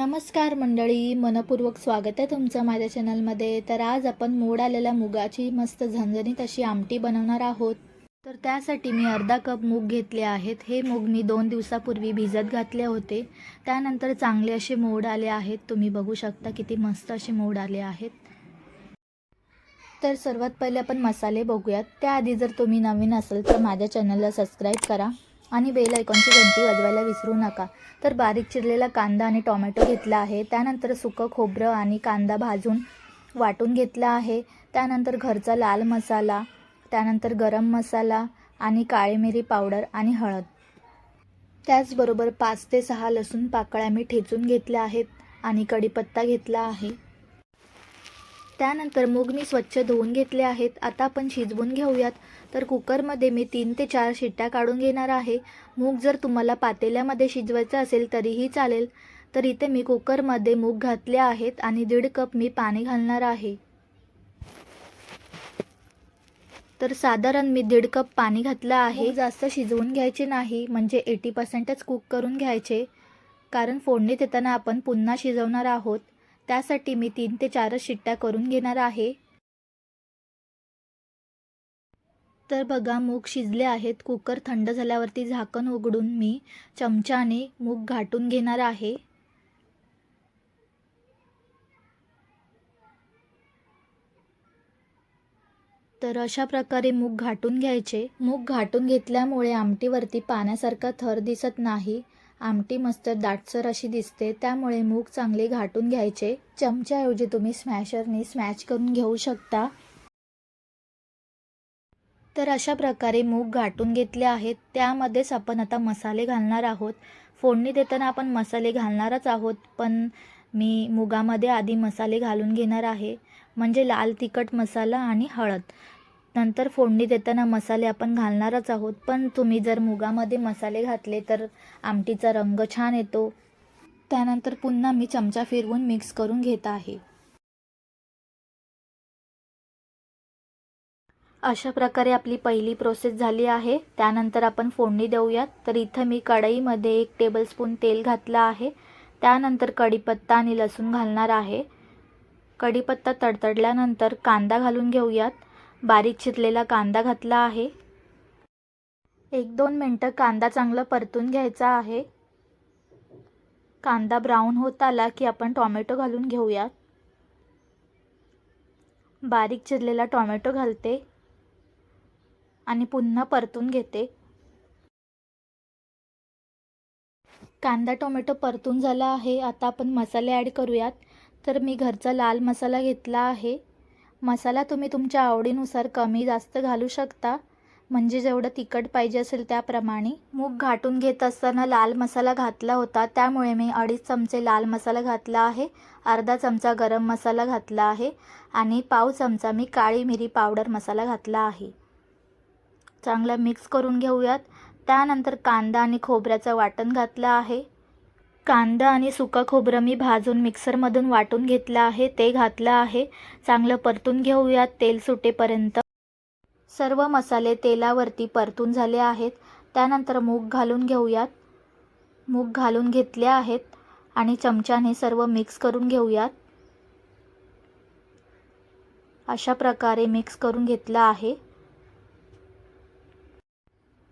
नमस्कार मंडळी मनपूर्वक स्वागत आहे तुमचं माझ्या चॅनलमध्ये. तर आज आपण मोड आलेल्या मुगाची मस्त झणझणीत अशी आमटी बनवणार आहोत. तर त्यासाठी मी अर्धा कप मूग घेतले आहेत. हे मूग मी दोन दिवसापूर्वी भिजत घातले होते. त्यानंतर चांगले असे मोड आले आहेत. तुम्ही बघू शकता किती मस्त असे मोड आले आहेत. तर सर्वात पहिले आपण मसाले बघूयात. त्याआधी जर तुम्ही नवीन असाल तर माझ्या चॅनलला सबस्क्राईब करा. आणि बेल आयकॉनची घंटी वाजवायला विसरू नका. तर बारीक चिरलेला कांदा आणि टोमॅटो घेतला आहे. त्यानंतर सुकं खोबरं आणि कांदा भाजून वाटून घेतला आहे. त्यानंतर घरचा लाल मसाला त्यानंतर गरम मसाला आणि काळी मिरी पावडर आणि हळद. त्याचबरोबर पाच ते सहा लसूण पाकळ्या मी ठेचून घेतल्या आहेत आणि कढीपत्ता घेतला आहे. त्यानंतर मूग मी स्वच्छ धुवून घेतले आहेत. आता आपण शिजवून घेऊयात. तर कुकरमध्ये मी तीन ते चार शिट्ट्या काढून घेणार आहे. मूग जर तुम्हाला पातेल्यामध्ये शिजवायचं असेल तरीही चालेल. तर इथे मी कुकरमध्ये मूग घातले आहेत आणि दीड कप मी पाणी घालणार आहे. तर साधारण मी दीड कप पाणी घातलं आहे. जास्त शिजवून घ्यायचे नाही. म्हणजे एटी पर्सेंटच कुक करून घ्यायचे. कारण फोडणी देताना आपण पुन्हा शिजवणार आहोत. त्यासाठी मी तीन ते चारच शिट्ट्या करून घेणार आहे. तर बघा मूग शिजले आहेत. कुकर थंड झाल्यावरती झाकण उघडून मी चमच्याने मूग घाटून घेणार आहे. तर अशा प्रकारे मूग घाटून घ्यायचे. मूग घाटून घेतल्यामुळे आमटीवरती पाण्यासारखा थर दिसत नाही. आमटी मस्त दाटसर अशी दिसते त्यामुळे मूग चांगले घाटून घ्यायचे. चमच्याऐवजी तुम्ही स्मॅशरने स्मॅच करून घेऊ शकता. तर अशा प्रकारे मूग घाटून घेतले आहेत. त्यामध्येच आपण आता मसाले घालणार आहोत. फोडणी देताना आपण मसाले घालणारच आहोत पण मी मुगामध्ये आधी मसाले घालून घेणार आहे. म्हणजे लाल तिखट मसाला आणि हळद. नंतर फोडणी देताना मसाले आपण घालणारच आहोत. पण तुम्ही जर मुगामध्ये मसाले घातले तर आमटीचा रंग छान येतो. त्यानंतर पुन्हा मी चमचा फिरवून मिक्स करून घेत आहे. अशा प्रकारे आपली पहिली प्रोसेस झाली आहे. त्यानंतर आपण फोडणी देऊयात. तर इथं मी कढईमध्ये एक टेबलस्पून तेल घातलं आहे. त्यानंतर कढीपत्ता आणि लसूण घालणार आहे. कढीपत्ता तडतडल्यानंतर कांदा घालून घेऊयात. बारीक चिरलेला कांदा घातला आहे. एक दोन मिनटं कांदा चांगला परतून घ्यायचा आहे. कांदा ब्राऊन होत आला की आपण टॉमॅटो घालून घेऊयात. बारीक चिरलेला टॉमॅटो घालते. आणि पुन्हा परतून घेते. कांदा टोमॅटो परतून झाला आहे. आता आपण मसाले ॲड करूयात. तर मी घरचा लाल मसाला घेतला आहे. मसाला तुम्ही तुमच्या आवडीनुसार कमी जास्त घालू शकता. म्हणजे जेवढं तिखट पाहिजे असेल त्याप्रमाणे. मूग घाटून घेत असताना लाल मसाला घातला होता. त्यामुळे मी अडीच चमचे लाल मसाला घातला आहे. अर्धा चमचा गरम मसाला घातला आहे. आणि पाव चमचा मी काळी मिरी पावडर मसाला घातला आहे. चांगलं मिक्स करून घेऊयात. त्यानंतर कांदा आणि खोबऱ्याचं वाटण घातलं आहे. कांदा आणि सुका खोबरं मी भाजून मिक्सरमधून वाटून घेतलं आहे ते घातलं आहे. चांगलं परतून घेऊयात तेल सुटेपर्यंत. सर्व मसाले तेलावरती परतून झाले आहेत. त्यानंतर मूग घालून घेऊयात. मूग घालून घेतले आहेत आणि चमच्याने सर्व मिक्स करून घेऊयात. अशा प्रकारे मिक्स करून घेतलं आहे.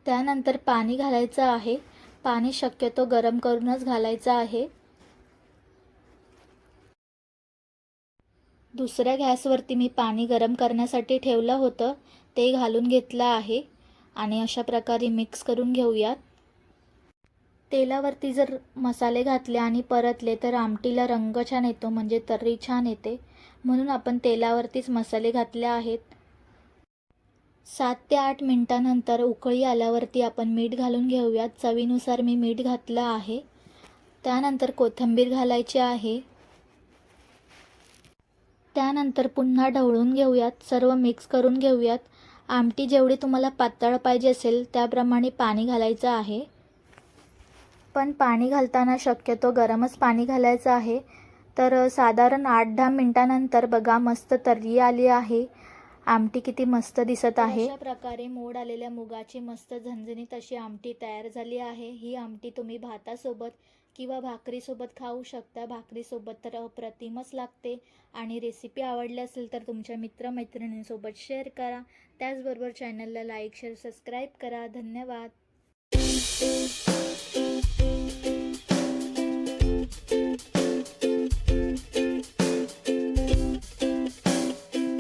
त्यानंतर पाणी घालायचं आहे. पाणी शक्यतो गरम करूनच घालायचं आहे. दुसऱ्या गॅसवरती मी पाणी गरम करण्यासाठी ठेवलं होतं ते घालून घेतलं आहे आणि अशा प्रकारे मिक्स करून घेऊयात. तेलावरती जर मसाले घातले आणि परतले तर आमटीला रंग छान येतो म्हणजे तर्री छान येते. म्हणून आपण तेलावरतीच मसाले घातले आहेत. सात ते आठ मिनटानंतर उकळी आल्यावरती आपण मीठ घालून घेऊयात. चवीनुसार मी मीठ घातलं आहे. त्यानंतर कोथिंबीर घालायची आहे. त्यानंतर पुन्हा ढवळून घेऊयात. सर्व मिक्स करून घेऊयात. आमटी जेवढी तुम्हाला पातळ पाहिजे असेल त्याप्रमाणे पाणी घालायचं आहे. पण पाणी घालताना शक्यतो गरमच पाणी घालायचं आहे. तर साधारण आठ दहा मिनटानंतर बघा मस्त तर्री आली आहे. आमटी किती मस्त दिसत आहे. अशा प्रकारे मोड आलेल्या मुगाची मस्त झणझणीत अशी आमटी तयार झाली आहे. ही आमटी तुम्ही भातासोबत किंवा भाकरीसोबत खाऊ शकता. भाकरीसोबत तर अप्रतिमच लागते. आणि रेसिपी आवडली असेल तर तुमच्या मित्रमैत्रिणींसोबत शेअर करा. त्याचबरोबर चॅनलला लाईक शेअर सबस्क्राईब करा. धन्यवाद.